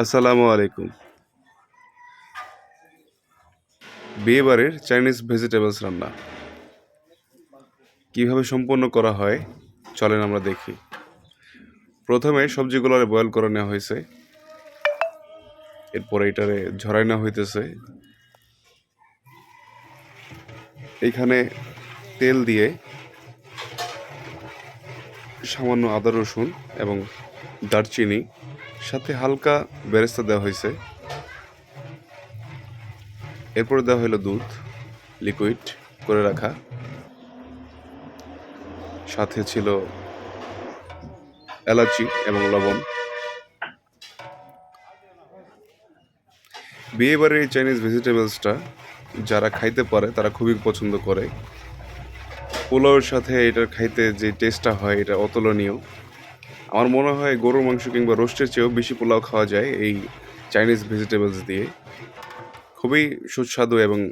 আসসালামু আলাইকুম। বিয়ে বাড়ির চাইনিজ ভেজিটেবলস রান্না। কীভাবে সম্পন্ন করা হয়, চলেন আমরা দেখি। প্রথমে সবজিগুলো বয়েল করে নেওয়া হয়েছে। এরপরে এটারে ঝরাই নেওয়া হইতেছে। এইখানে তেল দিয়ে সামান্য আদা রসুন এবং দারচিনি সাথে হালকা বেরেস্তা দেওয়া হয়েছে। এরপরে দেওয়া হলো দুধ লিকুইড করে রাখা। সাথে ছিল এলাচি এবং লবণ। বিয়ে বাড়ির এই চাইনিজ ভেজিটেবলসটা যারা খাইতে পারে, তারা খুবই পছন্দ করে। পোলাওয়ের সাথে এটার খাইতে যে টেস্টটা হয়, এটা অতুলনীয়। আমার মনে হয় গরুর মাংস কিংবা রোস্টের চেয়েও বেশি পোলাও খাওয়া যায় এই চাইনিজ ভেজিটেবলস দিয়ে। খুবই সুস্বাদু এবং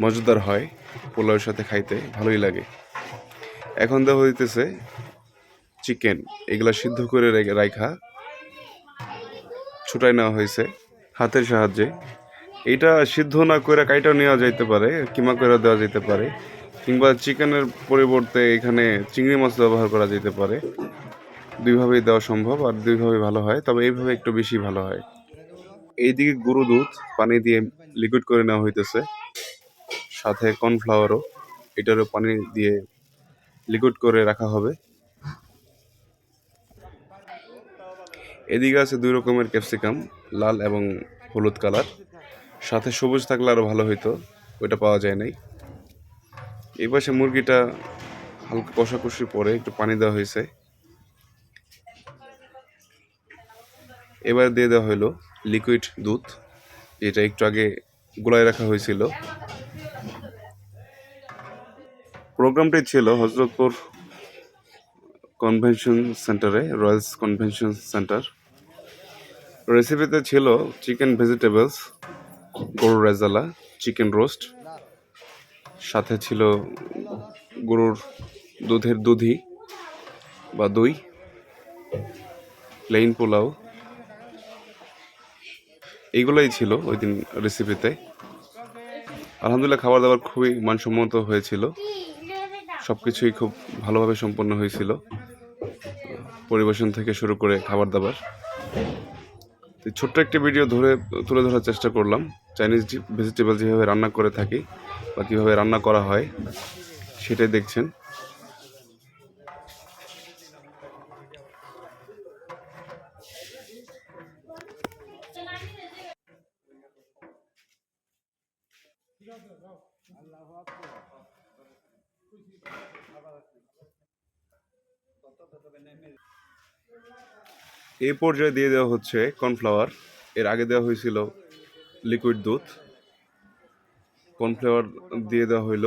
মজাদার হয় পোলাওয়ের সাথে খাইতে, ভালোই লাগে। এখন দেওয়া হইতেছে চিকেন এগুলা সিদ্ধ করে রেখে- ছুটাই নেওয়া হয়েছে হাতের সাহায্যে। এটা সিদ্ধ না করে কাইটাও নেওয়া যাইতে পারে, কিমা করে দেওয়া যেতে পারে। কিংবা চিকেনের পরিবর্তে এখানে চিংড়ি মাছ ব্যবহার করা যেতে পারে। দুইভাবেই দেওয়া সম্ভব আর দুইভাবে ভালো হয়, তবে এইভাবে একটু বেশি ভালো হয়। এইদিকে গরু দুধ পানি দিয়ে লিকুইড করে নেওয়া হইতেছে। সাথে কর্নফ্লাওয়ারও এটারও পানি দিয়ে লিকুইড করে রাখা হবে। এদিকে আছে দুই রকমের ক্যাপসিকাম লাল এবং হলুদ কালার সাথে সবুজ থাকলে আরও ভালো হইতো, ওইটা পাওয়া যায় নাই। এই পাশে মুরগিটা হালকা কষাকষি পরে একটু পানি দেওয়া হয়েছে। এবার দিয়ে দেওয়া হলো লিকুইড দুধ, যেটা একটু আগে গোলায় রাখা হয়েছিল। প্রোগ্রামটি ছিল হজরতপুর কনভেনশন সেন্টারে, রয়্যালস কনভেনশন সেন্টার। রেসিপিতে ছিল চিকেন ভেজিটেবলস গরুর রেজালা চিকেন রোস্ট সাথে ছিল গরুর দুধের দুধি বা দই প্লেন পোলাও। এইগুলোই ছিল ওই দিন রেসিপিতে আলহামদুলিল্লাহ খাবার দাবার খুবই মানসম্মত হয়েছিল। সব কিছুই খুব ভালোভাবে সম্পন্ন হয়েছিল। পরিবেশন থেকে শুরু করে খাবার দাবার ছোট্ট একটি ভিডিও ধরে, তুলে ধরার চেষ্টা করলাম। চাইনিজ ভেজিটেবল যেভাবে রান্না করে থাকি বা কীভাবে রান্না করা হয়, সেটাই দেখছেন। এই পর্যায়ে দিয়ে দেওয়া হচ্ছে কর্নফ্লাওয়ার এর আগে দেওয়া হয়েছিল লিকুইড দুধ। কর্নফ্লাওয়ার দিয়ে দেওয়া হইল।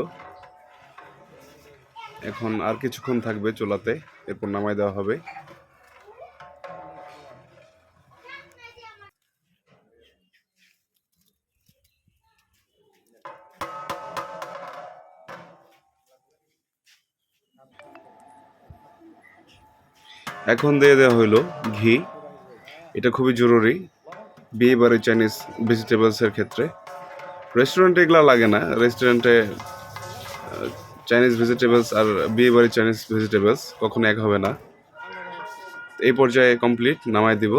এখন আর কিছুক্ষণ থাকবে চোলাতে, এরপর নামায় দেওয়া হবে। এখন দিয়ে দেওয়া হইল ঘি। এটা খুবই জরুরি বিয়ে চাইনিজ ভেজিটেবলসের ক্ষেত্রে। রেস্টুরেন্টে এগুলো লাগে না। রেস্টুরেন্টে চাইনিজ ভেজিটেবলস আর বিয়ে বাড়ি চাইনিজ ভেজিটেবলস কখনো এক হবে না। এই পর্যায়ে কমপ্লিট নামাই দিব।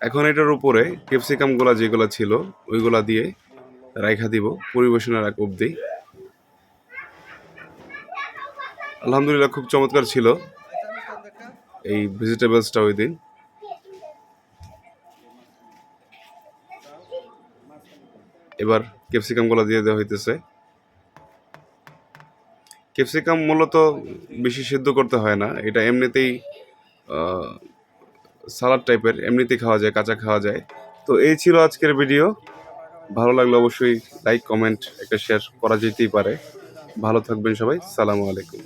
এখন এটার উপরে ক্যাপসিকামগুলা যেগুলো ছিল, ওইগুলা দিয়ে রাইখা দিব, পরিবেশনের এক অবধি। আলহামদুলিল্লাহ, খুব চমৎকার ছিল। এই ভেজিটেবলসটা ওই দিন এবার ক্যাপসিকামগুলো দিয়ে দেওয়া হইতেছে। ক্যাপসিকাম মূলত বেশি সিদ্ধ করতে হয় না, এটা এমনিতেই সালাড টাইপের এমনিতেই খাওয়া যায়, কাঁচা খাওয়া যায়। তো এই ছিল আজকের ভিডিও ভালো লাগলে অবশ্যই লাইক কমেন্ট একটা শেয়ার করা যেতেই পারে। ভালো থাকবেন সবাই, সালামু আলাইকুম।